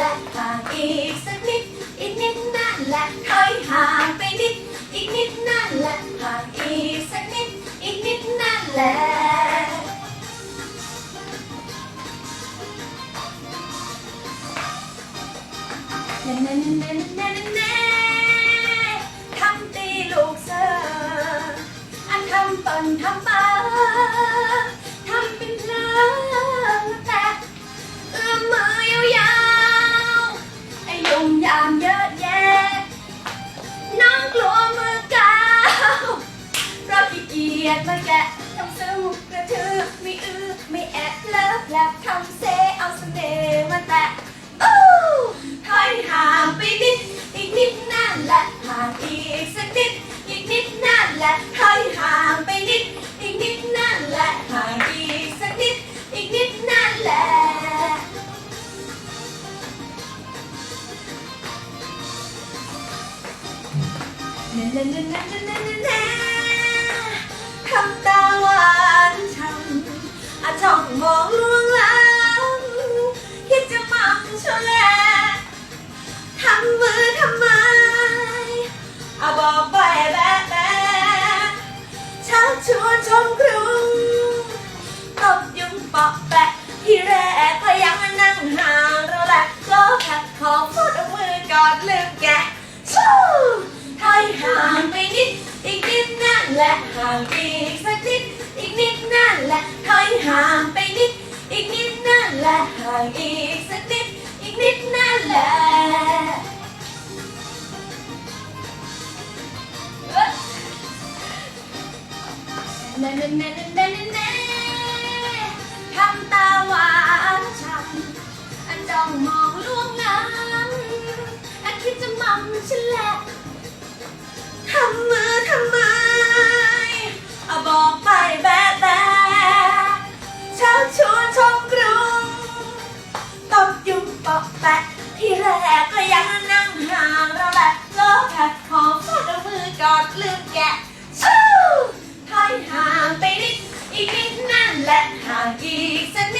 แหละห่างอีกสักนิด อีกนิดนั่นแหละถอยห่างไปนิด อีกนิดนั่นแหละห่างอีกสักนิด อีกนิดนั่นแหละแน่แน่แน่แน่แน่แน่ทำตีลูกเสืออันทำตนทำปา ยจมาแกะทำซื้กระทืบไม่อื้อไม่แอบเลิฟแลบทำเซเอาเสน่ห์มาแตะอู้ถอยห่างไปนิดอีกนิดนั่นแหละห่างอีกสักนิดอีกนิดนั่นแหละถอยห่างไปนิดอีกนิดนั่นแหละห่างอีกสักนิดอีกนิดนั่นแหละแน่แน่แน่แน่แน่แน่ ปอกแปะที่แรกก็ยังมานั่งห่างเราแหละก็แค่ขอพูดมือกอดลืมแกชู้ถอยห่างไปนิด อีกนิดนั่นแหละห่างอีกสักนิด อีกนิดนั่นแหละถอยห่างไปนิด อีกนิดนั่นแหละห่างอีกสักนิด อีกนิดนั่นแหละแน่แน่แน่แน่แน่แน่ำตาหวานช่ำอันจ้องมองล่วงล้ำอันคิดจะมั่มฉันแหละทำมือทำไมเอาบอกไปแบะแบะชักชวนชมกรุงตบยุงปอกแปะที่แรกก็ยังนั่งห่างเราแหละก็แค่ขอฟาดเอามือกอดลืม อีกสักนิด